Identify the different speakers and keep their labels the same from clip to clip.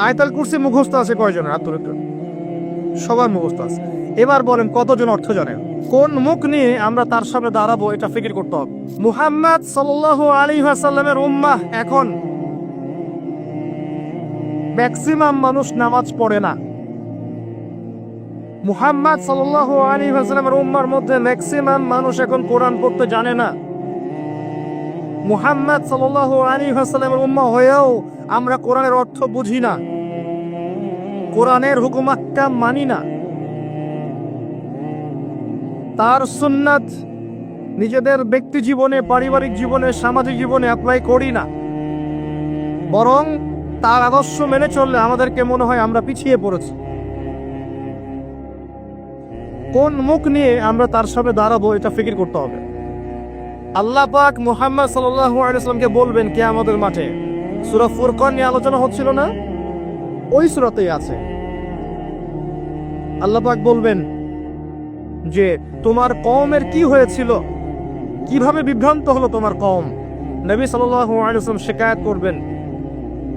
Speaker 1: আয়তাল কুরসি মুখস্থ আছে কয়জনের? হাত সবার মুখস্থ আছে। এবার বলেন কতজন অর্থ জানেন? কোন মুখ নিয়ে আমরা তার সামনে দাঁড়াবো এটা ফিকির করতে হবে। মুহাম্মদ সাল্লাল্লাহু আলাইহি ওয়াসাল্লামের উম্মাহ এখন ম্যাক্সিমাম মানুষ নামাজ পড়ে না। মুহাম্মদ সাল্লাল্লাহু আলাইহি ওয়াসাল্লামের উম্মার মধ্যে ম্যাক্সিমাম মানুষ এখন কোরআন পড়তে জানে না। মুহাম্মদ সাল্লাল্লাহু আলাইহি ওয়াসাল্লামের উম্মা হয়েও আমরা কোরআনের অর্থ বুঝি না। কোরআনের হুকুম আহকাম মানি না। তার সুন্নাত নিজেদের ব্যক্তি জীবনে, পারিবারিক জীবনে, সামাজিক জীবনে অ্যাপ্লাই করি না। বরং তার আদর্শ মেনে চললে আমাদেরকে মনে হয় আমরা পিছিয়ে পড়েছি। কোন মুখ নিয়ে আমরা তার সামনে দাঁড়াবো এটা ফিকির করতে হবে। আল্লাহ পাক মুহাম্মদ সাল্লাল্লাহু আলাইহি ওয়াসাল্লামকে বলবেন কে আমাদের মাঠে। সূরা ফুরকান নিয়ে আলোচনা হচ্ছিল না? ওই সূরাতেই আছে। আল্লাহ পাক বলবেন যে, তোমার কওমের কি হয়েছিল? কীভাবে বিভ্রান্ত হলো তোমার কওম? নবী সাল্লাল্লাহু আলাইহি ওয়াসাল্লাম শিকায়াত করবেন,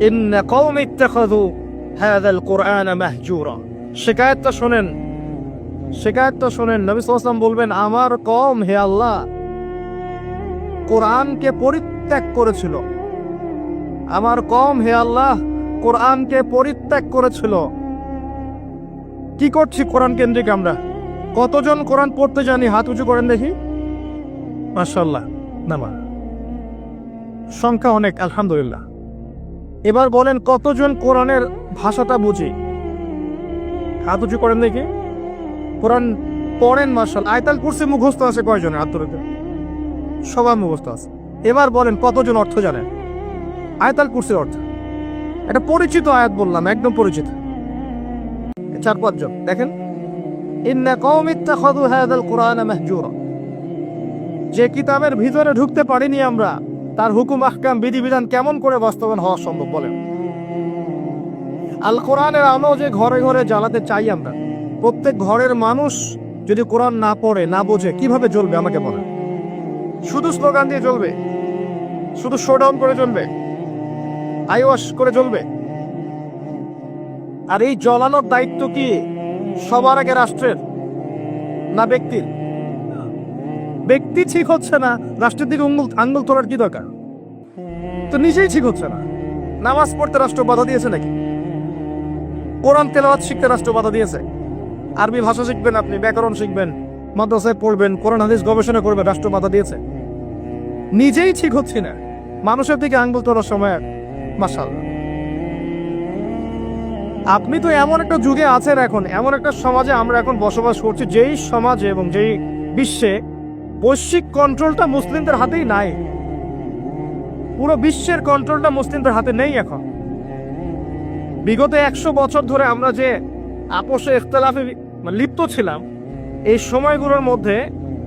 Speaker 1: ইন্না কওমি ইত্তাখাযু হাযাল কুরআনা মাহজুরা। শিকায়াতটা শুনেন। শিকায়াতটা শুনেন। নবী সাল্লাল্লাহু আলাইহি বলবেন, আমার কওম, হে আল্লাহ কোরআনকে পরিত্যাগ করেছিল। আমার কম হে আল্লাহ, কোরআনকে পরিত্যাগ করেছিল। কি করছি কোরআন কেন্দ্রিক আমরা? কতজন কোরআন পড়তে জানি? হাত উঁচু করেন দেখি। মাশাল্লাহ নামা। সংখ্যা অনেক, আলহামদুলিল্লাহ। এবার বলেন কতজন কোরআনের ভাষাটা বুঝি? হাত উঁচু করেন দেখি। কোরআন পড়েন মার্শাল আয়তাল কুরসি মুখস্থ আছে কয়জনের? হাত। সবার মুখস্থ আছে। এবার বলেন কতজন অর্থ জানেন? আয়তাল কুরসির অর্থ। এটা পরিচিত আয়াত বললাম, একদম পরিচিত। চার পাঁচজন দেখেন। যে কিতাবের ভিতরে ঢুকতে পারিনি আমরা, তার হুকুম, আহকাম, বিধিবিধান কেমন করে বাস্তবায়ন হওয়া সম্ভব বলেন? আল কোরআনের আলো যে ঘরে ঘরে জ্বালাতে চাই আমরা। প্রত্যেক ঘরের মানুষ যদি কোরআন না পড়ে, না বোঝে, কীভাবে জ্বলবে আমাকে বলেন? শুধু স্লোগান দিয়ে চলবে শুধু শোডাউন করে চলবে আইওয়াশ করে চলবে আর এই জ্বলানোর দায়িত্ব কি সবার আগে রাষ্ট্রের, না ব্যক্তির? ব্যক্তি ঠিক হচ্ছে না, রাষ্ট্রের দিকে আঙ্গুল আঙ্গুল তোলার কি দরকার? তো নিজেই ঠিক হচ্ছে না। নামাজ পড়তে রাষ্ট্র বাধা দিয়েছে নাকি? কোরআন তেলাওয়াত শিখতে রাষ্ট্র বাধা দিয়েছে। আরবি ভাষা শিখবেন আপনি, ব্যাকরণ শিখবেন, মাদ্রাসায় পড়বেন, কোরআন, হাদিস গবেষণা করবেন, রাষ্ট্র বাধা দিয়েছে। নিজেই ঠিক হচ্ছে না। মানুষের দিকে আঙ্গুল তোলার সময় মাসাল আপনি তো এমন একটা যুগে আছেন এখন, এমন একটা সমাজে আমরা এখন বসবাস করছি, যেই সমাজে এবং যেই বিশ্বে বৈশ্বিক কন্ট্রোলটা মুসলিমদের হাতেই নাই। পুরো বিশ্বের কন্ট্রোলটা মুসলিমদের হাতে নেই এখন। বিগত একশো বছর ধরে আমরা যে আপোষে, ইখতলাফে লিপ্ত ছিলাম, এই সময়গুলোর মধ্যে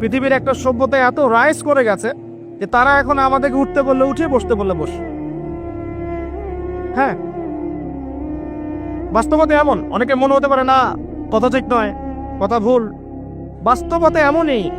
Speaker 1: পৃথিবীর একটা সভ্যতা এত রাইজ করে গেছে যে তারা এখন আমাদেরকে উঠতে বললে, উঠে বসতে বললে, বস। হ্যাঁ। বাস্তবতা এমন অনেকে মনে হতে পারে না, কথা ঠিক নয়, কথা ভুল। বাস্তবতা এমনই।